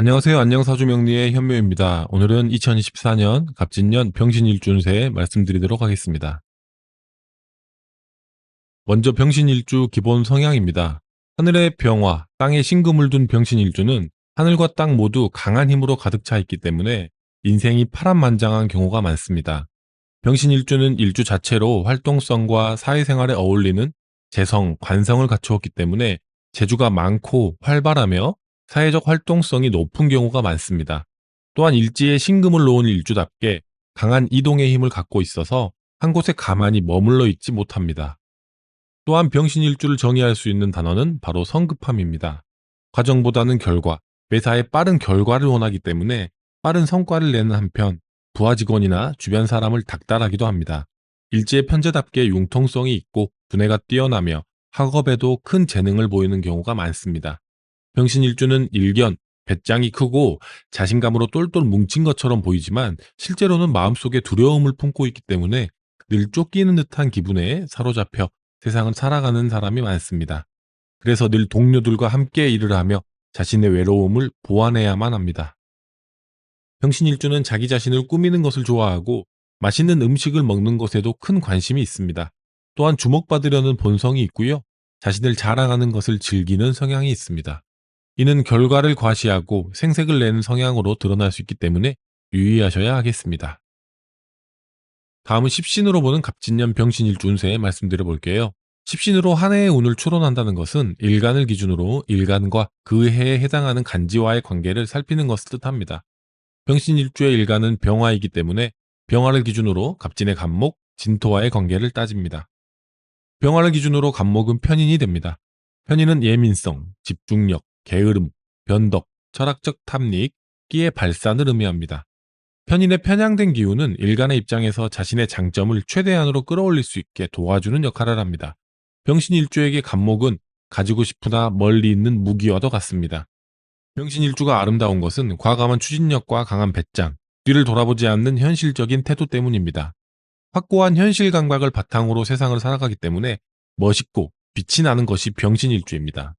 안녕하세요. 안녕사주명리의 현묘입니다. 오늘은 2024년 갑진년 병신일주운세 말씀드리도록 하겠습니다. 먼저 병신일주 기본 성향입니다. 하늘의 병화, 땅에 신금을 둔 병신일주는 하늘과 땅 모두 강한 힘으로 가득 차 있기 때문에 인생이 파란만장한 경우가 많습니다. 병신일주는 일주 자체로 활동성과 사회생활에 어울리는 재성, 관성을 갖추었기 때문에 재주가 많고 활발하며 사회적 활동성이 높은 경우가 많습니다. 또한 일지에 신금을 놓은 일주답게 강한 이동의 힘을 갖고 있어서 한 곳에 가만히 머물러 있지 못합니다. 또한 병신일주를 정의할 수 있는 단어는 바로 성급함입니다. 과정보다는 결과, 매사에 빠른 결과를 원하기 때문에 빠른 성과를 내는 한편 부하 직원이나 주변 사람을 닥달하기도 합니다. 일지의 편제답게 융통성이 있고 두뇌가 뛰어나며 학업에도 큰 재능을 보이는 경우가 많습니다. 병신일주는 일견, 배짱이 크고 자신감으로 똘똘 뭉친 것처럼 보이지만 실제로는 마음속에 두려움을 품고 있기 때문에 늘 쫓기는 듯한 기분에 사로잡혀 세상을 살아가는 사람이 많습니다. 그래서 늘 동료들과 함께 일을 하며 자신의 외로움을 보완해야만 합니다. 병신일주는 자기 자신을 꾸미는 것을 좋아하고 맛있는 음식을 먹는 것에도 큰 관심이 있습니다. 또한 주목받으려는 본성이 있고요. 자신을 자랑하는 것을 즐기는 성향이 있습니다. 이는 결과를 과시하고 생색을 내는 성향으로 드러날 수 있기 때문에 유의하셔야 하겠습니다. 다음은 십신으로 보는 갑진년 병신일주 운세 말씀드려 볼게요. 십신으로 한 해의 운을 추론한다는 것은 일간을 기준으로 일간과 그 해에 해당하는 간지와의 관계를 살피는 것을 뜻합니다. 병신일주의 일간은 병화이기 때문에 병화를 기준으로 갑진의 간목, 진토와의 관계를 따집니다. 병화를 기준으로 간목은 편인이 됩니다. 편인은 예민성, 집중력, 게으름, 변덕, 철학적 탐닉, 끼의 발산을 의미합니다. 편인의 편향된 기운은 일간의 입장에서 자신의 장점을 최대한으로 끌어올릴 수 있게 도와주는 역할을 합니다. 병신일주에게 간목은 가지고 싶으나 멀리 있는 무기와도 같습니다. 병신일주가 아름다운 것은 과감한 추진력과 강한 배짱, 뒤를 돌아보지 않는 현실적인 태도 때문입니다. 확고한 현실 감각을 바탕으로 세상을 살아가기 때문에 멋있고 빛이 나는 것이 병신일주입니다.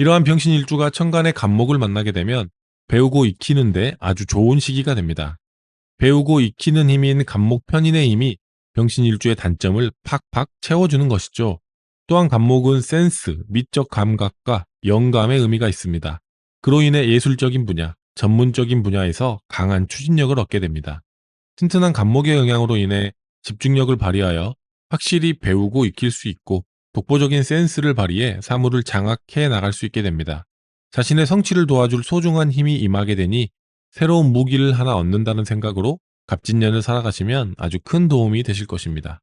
이러한 병신 일주가 천간의 간목을 만나게 되면 배우고 익히는데 아주 좋은 시기가 됩니다. 배우고 익히는 힘인 간목 편인의 힘이 병신 일주의 단점을 팍팍 채워주는 것이죠. 또한 간목은 센스, 미적 감각과 영감의 의미가 있습니다. 그로 인해 예술적인 분야, 전문적인 분야에서 강한 추진력을 얻게 됩니다. 튼튼한 간목의 영향으로 인해 집중력을 발휘하여 확실히 배우고 익힐 수 있고 독보적인 센스를 발휘해 사물을 장악해 나갈 수 있게 됩니다. 자신의 성취를 도와줄 소중한 힘이 임하게 되니 새로운 무기를 하나 얻는다는 생각으로 갑진년을 살아가시면 아주 큰 도움이 되실 것입니다.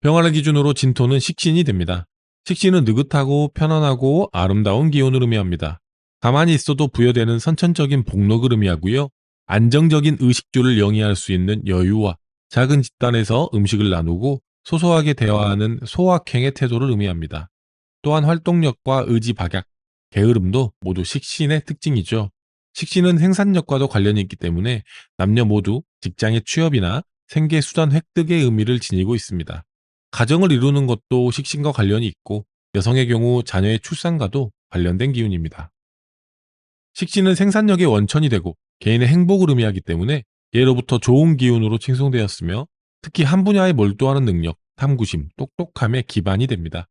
병화를 기준으로 진토는 식신이 됩니다. 식신은 느긋하고 편안하고 아름다운 기운을 의미합니다. 가만히 있어도 부여되는 선천적인 복록을 의미하고요. 안정적인 의식주를 영위할 수 있는 여유와 작은 집단에서 음식을 나누고 소소하게 대화하는 소확행의 태도를 의미합니다. 또한 활동력과 의지 박약, 게으름도 모두 식신의 특징이죠. 식신은 생산력과도 관련이 있기 때문에 남녀 모두 직장의 취업이나 생계 수단 획득의 의미를 지니고 있습니다. 가정을 이루는 것도 식신과 관련이 있고 여성의 경우 자녀의 출산과도 관련된 기운입니다. 식신은 생산력의 원천이 되고 개인의 행복을 의미하기 때문에 예로부터 좋은 기운으로 칭송되었으며 특히 한 분야에 몰두하는 능력, 탐구심, 똑똑함의 기반이 됩니다.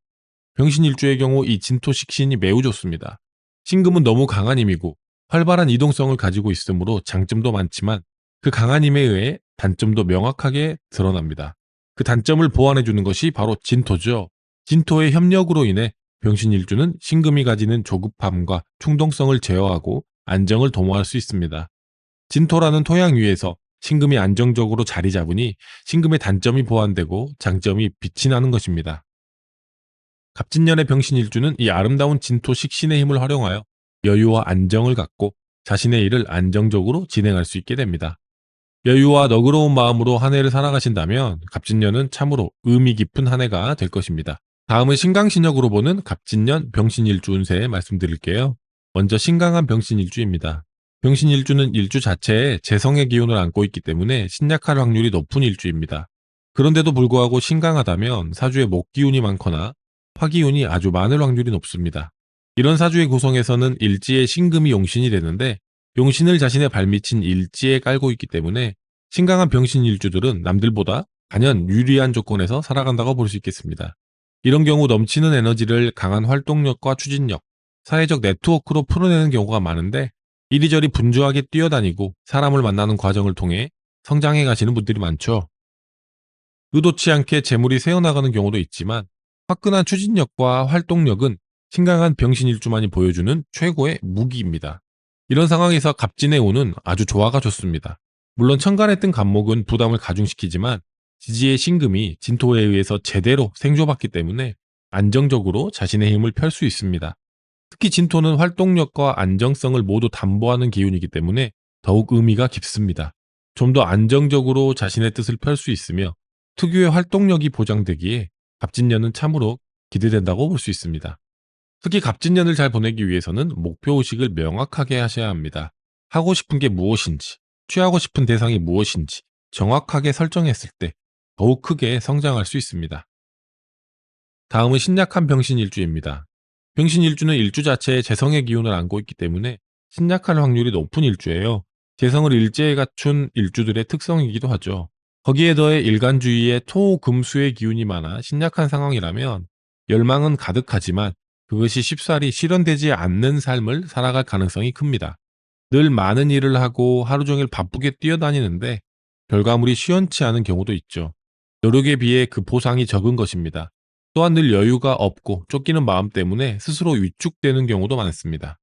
병신일주의 경우 이 진토식신이 매우 좋습니다. 신금은 너무 강한 힘이고 활발한 이동성을 가지고 있으므로 장점도 많지만 그 강한 힘에 의해 단점도 명확하게 드러납니다. 그 단점을 보완해 주는 것이 바로 진토죠. 진토의 협력으로 인해 병신일주는 신금이 가지는 조급함과 충동성을 제어하고 안정을 도모할 수 있습니다. 진토라는 토양 위에서 신금이 안정적으로 자리 잡으니 신금의 단점이 보완되고 장점이 빛이 나는 것입니다. 갑진년의 병신일주는 이 아름다운 진토 식신의 힘을 활용하여 여유와 안정을 갖고 자신의 일을 안정적으로 진행할 수 있게 됩니다. 여유와 너그러운 마음으로 한 해를 살아가신다면 갑진년은 참으로 의미 깊은 한 해가 될 것입니다. 다음은 신강신역으로 보는 갑진년 병신일주 운세 말씀드릴게요. 먼저 신강한 병신일주입니다. 병신일주는 일주 자체에 재성의 기운을 안고 있기 때문에 신약할 확률이 높은 일주입니다. 그런데도 불구하고 신강하다면 사주에 목기운이 많거나 화기운이 아주 많을 확률이 높습니다. 이런 사주의 구성에서는 일지의 신금이 용신이 되는데 용신을 자신의 발밑인 일지에 깔고 있기 때문에 신강한 병신 일주들은 남들보다 단연 유리한 조건에서 살아간다고 볼 수 있겠습니다. 이런 경우 넘치는 에너지를 강한 활동력과 추진력, 사회적 네트워크로 풀어내는 경우가 많은데 이리저리 분주하게 뛰어다니고 사람을 만나는 과정을 통해 성장해 가시는 분들이 많죠. 의도치 않게 재물이 새어나가는 경우도 있지만 화끈한 추진력과 활동력은 신강한 병신일주만이 보여주는 최고의 무기입니다. 이런 상황에서 갑진의 운은 아주 조화가 좋습니다. 물론 천간에 뜬 간목은 부담을 가중시키지만 지지의 신금이 진토에 의해서 제대로 생조받기 때문에 안정적으로 자신의 힘을 펼 수 있습니다. 특히 진토는 활동력과 안정성을 모두 담보하는 기운이기 때문에 더욱 의미가 깊습니다. 좀 더 안정적으로 자신의 뜻을 펼 수 있으며 특유의 활동력이 보장되기에 갑진년은 참으로 기대된다고 볼 수 있습니다. 특히 갑진년을 잘 보내기 위해서는 목표의식을 명확하게 하셔야 합니다. 하고 싶은 게 무엇인지, 취하고 싶은 대상이 무엇인지 정확하게 설정했을 때 더욱 크게 성장할 수 있습니다. 다음은 신약한 병신일주입니다. 병신일주는 일주 자체에 재성의 기운을 안고 있기 때문에 신약할 확률이 높은 일주예요. 재성을 일제에 갖춘 일주들의 특성이기도 하죠. 거기에 더해 일간주의에 토, 금, 수의 기운이 많아 신약한 상황이라면 열망은 가득하지만 그것이 쉽사리 실현되지 않는 삶을 살아갈 가능성이 큽니다. 늘 많은 일을 하고 하루 종일 바쁘게 뛰어다니는데 결과물이 시원치 않은 경우도 있죠. 노력에 비해 그 보상이 적은 것입니다. 또한 늘 여유가 없고 쫓기는 마음 때문에 스스로 위축되는 경우도 많습니다.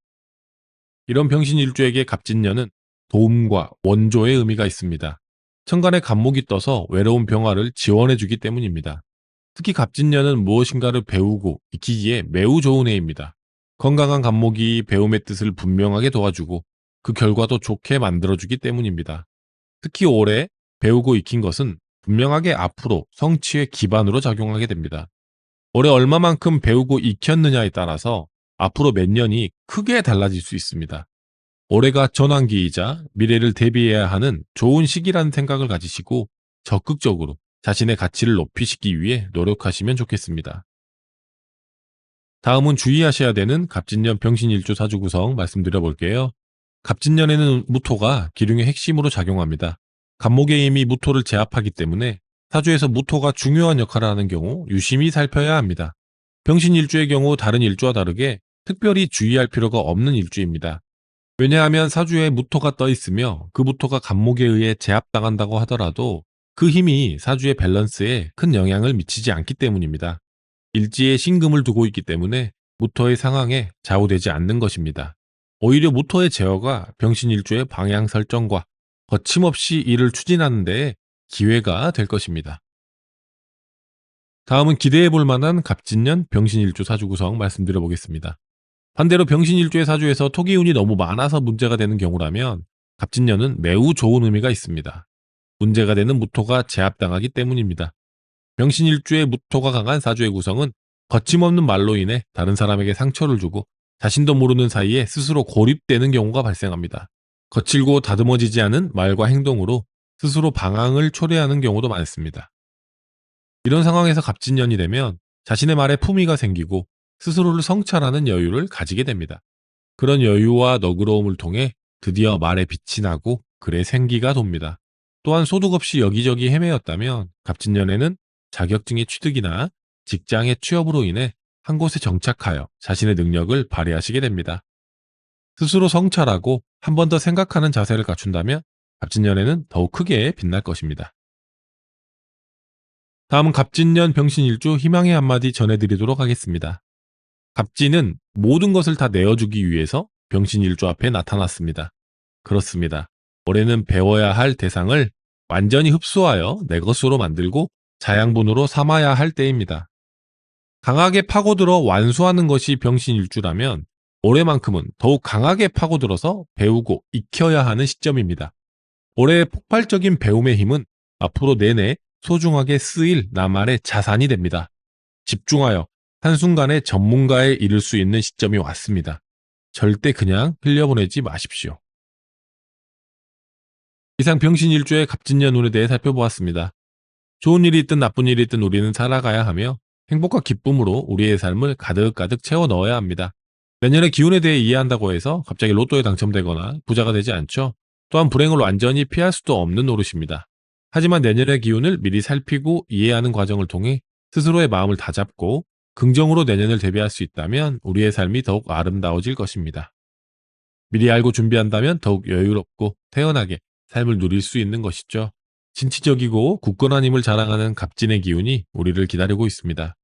이런 병신일주에게 갑진년은 도움과 원조의 의미가 있습니다. 천간에 간목이 떠서 외로운 병화를 지원해주기 때문입니다. 특히 갑진년은 무엇인가를 배우고 익히기에 매우 좋은 해입니다. 건강한 간목이 배움의 뜻을 분명하게 도와주고 그 결과도 좋게 만들어주기 때문입니다. 특히 올해 배우고 익힌 것은 분명하게 앞으로 성취의 기반으로 작용하게 됩니다. 올해 얼마만큼 배우고 익혔느냐에 따라서 앞으로 몇 년이 크게 달라질 수 있습니다. 올해가 전환기이자 미래를 대비해야 하는 좋은 시기라는 생각을 가지시고 적극적으로 자신의 가치를 높이시기 위해 노력하시면 좋겠습니다. 다음은 주의하셔야 되는 갑진년 병신일주 사주 구성 말씀드려 볼게요. 갑진년에는 무토가 기룡의 핵심으로 작용합니다. 간목의 힘이 무토를 제압하기 때문에 사주에서 무토가 중요한 역할을 하는 경우 유심히 살펴야 합니다. 병신일주의 경우 다른 일주와 다르게 특별히 주의할 필요가 없는 일주입니다. 왜냐하면 사주에 무토가 떠 있으며 그 무토가 간목에 의해 제압당한다고 하더라도 그 힘이 사주의 밸런스에 큰 영향을 미치지 않기 때문입니다. 일지에 신금을 두고 있기 때문에 무토의 상황에 좌우되지 않는 것입니다. 오히려 무토의 제어가 병신일주의 방향 설정과 거침없이 일을 추진하는 데 기회가 될 것입니다. 다음은 기대해 볼 만한 갑진년 병신일주 사주 구성 말씀드려 보겠습니다. 반대로 병신일주의 사주에서 토기운이 너무 많아서 문제가 되는 경우라면 갑진년은 매우 좋은 의미가 있습니다. 문제가 되는 무토가 제압당하기 때문입니다. 병신일주의 무토가 강한 사주의 구성은 거침없는 말로 인해 다른 사람에게 상처를 주고 자신도 모르는 사이에 스스로 고립되는 경우가 발생합니다. 거칠고 다듬어지지 않은 말과 행동으로 스스로 방황을 초래하는 경우도 많습니다. 이런 상황에서 갑진년이 되면 자신의 말에 품위가 생기고 스스로를 성찰하는 여유를 가지게 됩니다. 그런 여유와 너그러움을 통해 드디어 말에 빛이 나고 글에 생기가 돕니다. 또한 소득 없이 여기저기 헤매였다면 갑진년에는 자격증의 취득이나 직장의 취업으로 인해 한 곳에 정착하여 자신의 능력을 발휘하시게 됩니다. 스스로 성찰하고 한 번 더 생각하는 자세를 갖춘다면 갑진년에는 더욱 크게 빛날 것입니다. 다음은 갑진년 병신일주 희망의 한마디 전해드리도록 하겠습니다. 갑진은 모든 것을 다 내어주기 위해서 병신일주 앞에 나타났습니다. 그렇습니다. 올해는 배워야 할 대상을 완전히 흡수하여 내 것으로 만들고 자양분으로 삼아야 할 때입니다. 강하게 파고들어 완수하는 것이 병신일주라면 올해만큼은 더욱 강하게 파고들어서 배우고 익혀야 하는 시점입니다. 올해의 폭발적인 배움의 힘은 앞으로 내내 소중하게 쓰일 나만의 자산이 됩니다. 집중하여 한순간에 전문가에 이를 수 있는 시점이 왔습니다. 절대 그냥 흘려보내지 마십시오. 이상 병신일주의 갑진년 운에 대해 살펴보았습니다. 좋은 일이 있든 나쁜 일이 있든 우리는 살아가야 하며 행복과 기쁨으로 우리의 삶을 가득가득 채워 넣어야 합니다. 내년의 기운에 대해 이해한다고 해서 갑자기 로또에 당첨되거나 부자가 되지 않죠. 또한 불행을 완전히 피할 수도 없는 노릇입니다. 하지만 내년의 기운을 미리 살피고 이해하는 과정을 통해 스스로의 마음을 다잡고 긍정으로 내년을 대비할 수 있다면 우리의 삶이 더욱 아름다워질 것입니다. 미리 알고 준비한다면 더욱 여유롭고 태연하게 삶을 누릴 수 있는 것이죠. 진취적이고 굳건한 힘을 자랑하는 갑진의 기운이 우리를 기다리고 있습니다.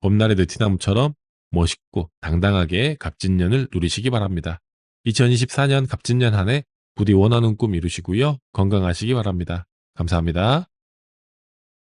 봄날의 느티나무처럼 멋있고 당당하게 갑진년을 누리시기 바랍니다. 2024년 갑진년 한 해 부디 원하는 꿈 이루시고요. 건강하시기 바랍니다. 감사합니다.